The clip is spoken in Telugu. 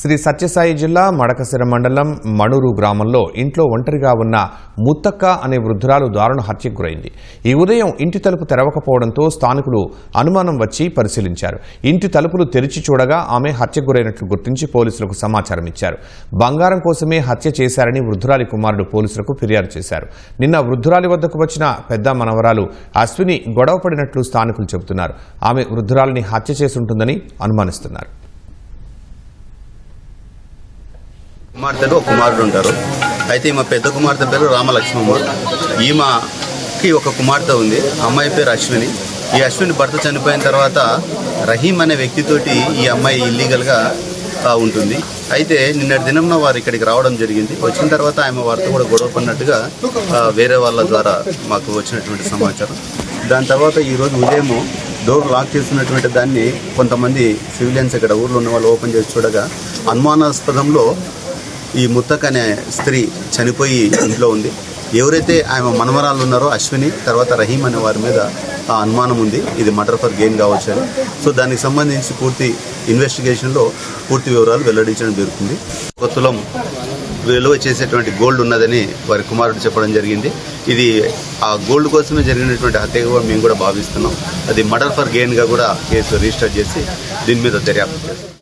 శ్రీ సత్యసాయి జిల్లా మడకసిర మండలం మణూరు గ్రామంలో ఇంట్లో ఒంటరిగా ఉన్న ముత్తక్క అనే వృద్ధురాలు దారుణ హత్యకు గురైంది. ఈ ఉదయం ఇంటి తలుపు తెరవకపోవడంతో స్థానికులు అనుమానం వచ్చి పరిశీలించారు. ఇంటి తలుపులు తెరిచి చూడగా ఆమె హత్యకు గురైనట్లు గుర్తించి పోలీసులకు సమాచారం ఇచ్చారు. బంగారం కోసమే హత్య చేశారని వృద్ధురాలి కుమారుడు పోలీసులకు ఫిర్యాదు చేశారు. నిన్న వృద్ధురాలి వద్దకు వచ్చిన పెద్ద మనవరాలు అశ్విని గొడవపడినట్లు స్థానికులు చెబుతున్నారు. ఆమె వృద్ధురాలిని హత్య చేసుంటుందని అనుమానిస్తున్నారు. కుమార్తెలు ఒక కుమారుడు ఉంటారు. అయితే ఈమె పెద్ద కుమార్తె పేరు రామలక్ష్మమ్మ. ఈమెకి ఒక కుమార్తె ఉంది. అమ్మాయి పేరు అశ్విని. ఈ అశ్విని భర్త చనిపోయిన తర్వాత రహీం అనే వ్యక్తితోటి ఈ అమ్మాయి ఇల్లీగల్గా ఉంటుంది. అయితే నిన్నటి దినంన వారు ఇక్కడికి రావడం జరిగింది. వచ్చిన తర్వాత ఆమె వారితో కూడా గొడవ పడినట్టుగా వేరే వాళ్ళ ద్వారా మాకు వచ్చినటువంటి సమాచారం. దాని తర్వాత ఈరోజు ఉదయము డోర్ లాక్ చేస్తున్నటువంటి దాన్ని కొంతమంది సివిలియన్స్ ఇక్కడ ఊర్లో ఉన్న వాళ్ళు ఓపెన్ చేసి చూడగా అనుమానాస్పదంలో ఈ ముత్తక్ అనే స్త్రీ చనిపోయి ఇంట్లో ఉంది. ఎవరైతే ఆమె మనమరాలు ఉన్నారో అశ్విని తర్వాత రహీం అనే వారి మీద ఆ అనుమానం ఉంది. ఇది మర్డర్ ఫర్ గెయిన్ కావచ్చు అని. సో దానికి సంబంధించి పూర్తి ఇన్వెస్టిగేషన్లో పూర్తి వివరాలు వెల్లడించడం జరుగుతుంది. ఒక తులం విలువ చేసేటువంటి గోల్డ్ ఉన్నదని వారి కుమారుడు చెప్పడం జరిగింది. ఇది ఆ గోల్డ్ కోసమే జరిగినటువంటి హత్యగా మేము కూడా భావిస్తున్నాం. అది మర్డర్ ఫర్ గెయిన్గా కూడా కేసు రిజిస్టర్ చేసి దీని మీద దర్యాప్తు చేస్తాం.